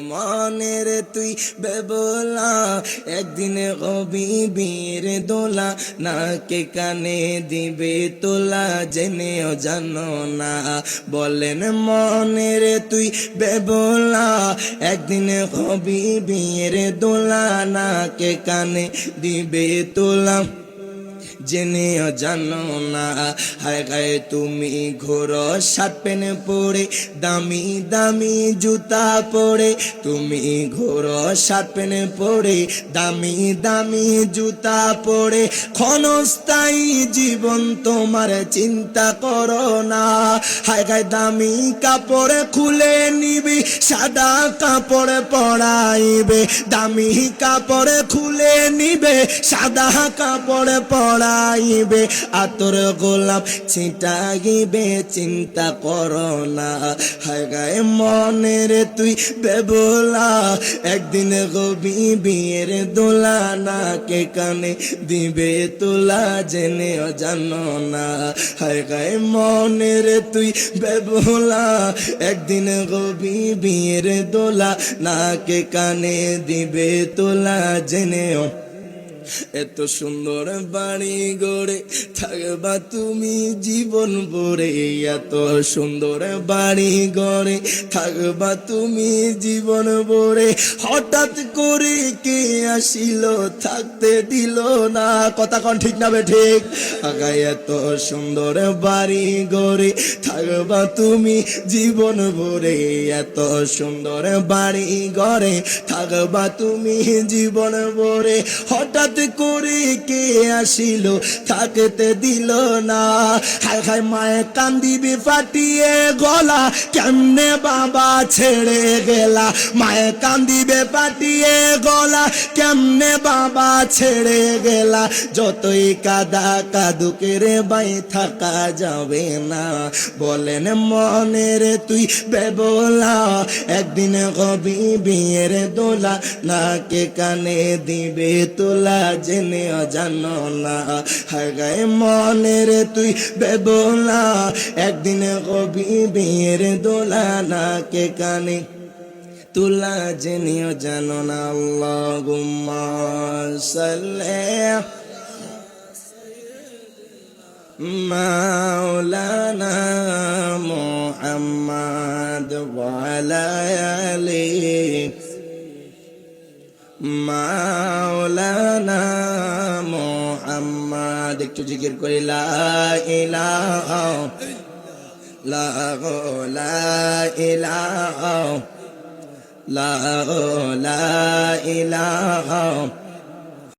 মনের তুই বেবলা, একদিনে হবি বীর দোলা, নাকে কানে দিবে তোলা, জেনেও জানো না। বলেন মনের তুই বেবলা, একদিনে হবি বীর দোলা, নাকে কানে দিবে তোলা। জেনেও জানো না। হায় গায়ে তুমি ঘোর শার্ট প্যান্ট পরে দামি দামি জুতা পরে তুমি ঘোর শার্ট প্যান্ট পরে দামি দামি জুতা পরে ক্ষণস্থায়ী জীবন তোমার চিন্তা করো না। হায় গায়ে দামি কাপড় খুলে নিবি, সাদা কাপড় পরাইবে। দামি কাপড় খুলে নিবে, সাদা কাপড় পরাইবে আতর গোলাপ ছিটাইবে, চিন্তা করো না। হায় গায়ে মনের তুই বেবলা, একদিন গবি বিয়ের দোলা না কে কানে দিবে তোলা জেনেও জানো না। হায় গায়ে মনের তুই বেবলা, একদিন গবি বিয়ের দোলা না কে কানে দিবে তোলা জেনেও এত সুন্দর বাড়ি গড়ে থাকবা তুমি জীবন ভরে। এত সুন্দর বাড়ি গড়ে থাকবা তুমি জীবন ভরে। হঠাৎ করে কে আসিল থাকতে দিল না। কথা কন ঠিক না বে ঠিক? আগায় এত সুন্দর বাড়ি গড়ে থাকবা তুমি জীবন ভরে। এত সুন্দর বাড়ি গড়ে থাকবা তুমি জীবন ভরে। হঠাৎ করে কে আসিল? থাকতে দিল না। হায় হায় মায়ে কান্দিবি ফাটিয়ে গলা। কেমনে বাবা ছেড়ে গেলা? মায়ে কান্দিবে ফাটিয়ে গলা। কেমনে বাবা ছেড়ে গেলা? যতই কাদা কাদুকে রে বাই থাকা যাবে না। বলেন মনের তুই বেবলা। একদিন কবি বিয়ের দোলা। নাকে কানে দিবে তোলা। জেনে অজানো না। হাগায় মনের তুই বেদনা। একদিন কবি বিয়ের দোলা না কে কানে। তুলা জেনেও জানো না। আল্লাহ গুম্মা সাল্লাহ মাওলানা মাওলানা মোহাম্মদ একটু জিকির করি লা ইলাহ লা ইলাহা লা ইলাহা